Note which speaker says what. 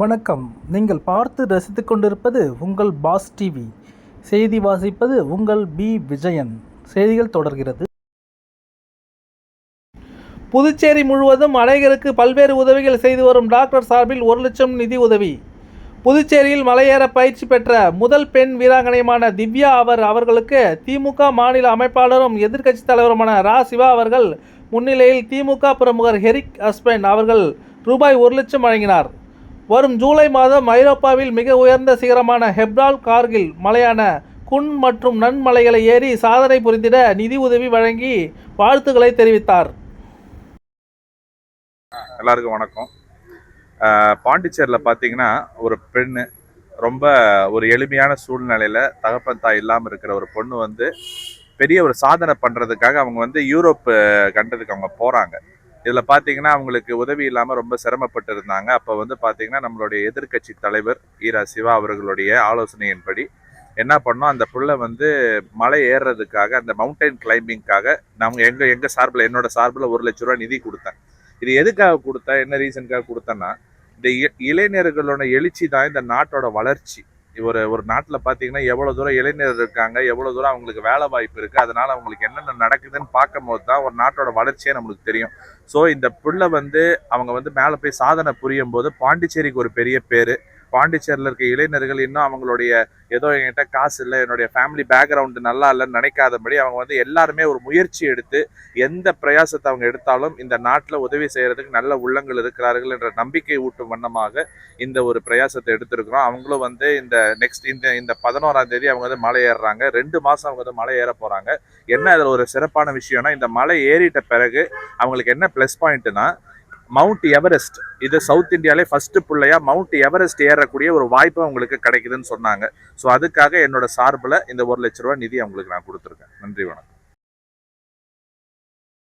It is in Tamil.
Speaker 1: வணக்கம். நீங்கள் பார்த்து ரசித்து கொண்டிருப்பது உங்கள் பாஸ் டிவி. செய்தி வாசிப்பது உங்கள் பி. விஜயன். செய்திகள் தொடர்கிறது. புதுச்சேரி முழுவதும் அநேகருக்கு பல்வேறு உதவிகள் செய்து வரும் டாக்டர் சார்பில் ஒரு லட்சம் நிதி உதவி. புதுச்சேரியில் மலையேற பயிற்சி பெற்ற முதல் பெண் வீராங்கனையுமான திவ்யா அவர் அவர்களுக்கு திமுக மாநில அமைப்பாளரும் எதிர்க்கட்சித் தலைவருமான ரா. சிவா அவர்கள் முன்னிலையில் திமுக பிரமுகர் ஹெரிக் ஹஸ்பண்ட் அவர்கள் ரூபாய் ஒரு லட்சம் வழங்கினார். வரும் ஜூலை மாதம் ஐரோப்பாவில் மிக உயர்ந்த சிகரமான ஹெப்ரால் கார்கில் மலையான குன் மற்றும் நன் மலைகளை ஏறி சாதனை புரிந்திட நிதி உதவி வழங்கி வாழ்த்துக்களை தெரிவித்தார்.
Speaker 2: எல்லாருக்கும் வணக்கம். பாண்டிச்சேரியில் பார்த்தீங்கன்னா ஒரு பெண்ணு ரொம்ப ஒரு எளிமையான சூழ்நிலையில் தகப்பன் தாய் இல்லாமல் இருக்கிற ஒரு பொண்ணு வந்து பெரிய ஒரு சாதனை பண்ணுறதுக்காக அவங்க வந்து யூரோப் கண்டதுக்கு அவங்க போகிறாங்க இதில் பார்த்தீங்கன்னா அவங்களுக்கு உதவி இல்லாமல் ரொம்ப சிரமப்பட்டு இருந்தாங்க அப்போ வந்து பார்த்தீங்கன்னா நம்மளுடைய எதிர்க்கட்சி தலைவர் ஈரா சிவா அவர்களுடைய ஆலோசனையின்படி என்ன பண்ணோம்? அந்த புள்ள வந்து மலை ஏறுறதுக்காக அந்த மவுண்டைன் கிளைம்பிங்காக நாங்கள் எங்கள் எங்கள் சார்பில் என்னோட சார்பில் ஒரு லட்ச ரூபா நிதி கொடுத்தேன். இது எதுக்காக கொடுத்தேன்? என்ன ரீசனுக்காக கொடுத்தேன்னா இந்த இ- இளைஞர்களோட எழுச்சி தான் இந்த நாட்டோட வளர்ச்சி. ஒரு ஒரு நாட்டில் பார்த்தீங்கன்னா எவ்வளோ தூரம் இளைஞர் இருக்காங்க எவ்வளோ தூரம் அவங்களுக்கு வேலை வாய்ப்பு இருக்குது அதனால அவங்களுக்கு என்னென்ன நடக்குதுன்னு பார்க்கும் போது தான் ஒரு நாட்டோட வளர்ச்சியே நம்மளுக்கு தெரியும். ஸோ இந்த பிள்ளை வந்து அவங்க வந்து மேலே போய் சாதனை புரியும் போது பாண்டிச்சேரிக்கு ஒரு பெரிய பேர். பாண்டிச்சேரியில் இருக்க இளைஞர்கள் இன்னும் அவங்களுடைய ஏதோ என்கிட்ட காசு இல்லை என்னுடைய ஃபேமிலி பேக்ரவுண்டு நல்லா இல்லைன்னு நினைக்காதபடி அவங்க வந்து எல்லாருமே ஒரு முயற்சி எடுத்து எந்த பிரயாசத்தை அவங்க எடுத்தாலும் இந்த நாட்டில் உதவி செய்கிறதுக்கு நல்ல உள்ளங்கள் இருக்கிறார்கள் என்ற நம்பிக்கை ஊட்டும் வண்ணமாக இந்த ஒரு பிரயாசத்தை எடுத்திருக்கிறோம். அவங்களும் வந்து இந்த நெக்ஸ்ட் இந்த இந்த பதினோராம் தேதி அவங்க வந்து மலை ஏறுறாங்க. ரெண்டு மாதம் அவங்க வந்து மலை ஏற போகிறாங்க என்ன அதில் ஒரு சிறப்பான விஷயம்னா இந்த மலை ஏறிட்ட பிறகு அவங்களுக்கு என்ன ப்ளஸ் பாயிண்ட்னா மவுண்ட் எவரெஸ்ட் இது சவுத் இந்தியாவிலே ஃபர்ஸ்ட் பிள்ளையாக மவுண்ட் எவரெஸ்ட் ஏறக்கூடிய ஒரு வாய்ப்பு அவங்களுக்கு கிடைக்குதுன்னு சொன்னாங்க. ஸோ அதுக்காக என்னோட சார்பில் இந்த ஒரு லட்ச ரூபா நிதி அவங்களுக்கு நான் கொடுத்துருக்கேன். நன்றி வணக்கம்.